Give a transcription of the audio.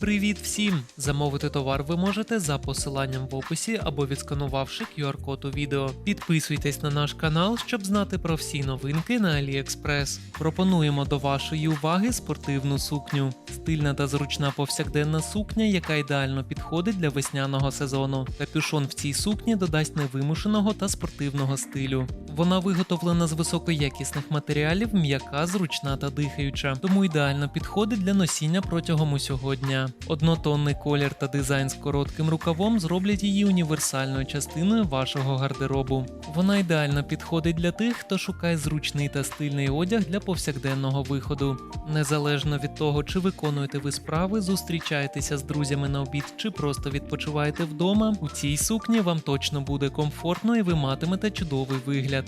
Привіт всім! Замовити товар ви можете за посиланням в описі або відсканувавши QR-код у відео. Підписуйтесь на наш канал, щоб знати про всі новинки на AliExpress. Пропонуємо до вашої уваги спортивну сукню. Стильна та зручна повсякденна сукня, яка ідеально підходить для весняного сезону. Капюшон в цій сукні додасть невимушеного та спортивного стилю. Вона виготовлена з високоякісних матеріалів, м'яка, зручна та дихаюча, тому ідеально підходить для носіння протягом усього дня. Однотонний колір та дизайн з коротким рукавом зроблять її універсальною частиною вашого гардеробу. Вона ідеально підходить для тих, хто шукає зручний та стильний одяг для повсякденного виходу. Незалежно від того, чи виконуєте ви справи, зустрічаєтеся з друзями на обід чи просто відпочиваєте вдома, у цій сукні вам точно буде комфортно і ви матимете чудовий вигляд.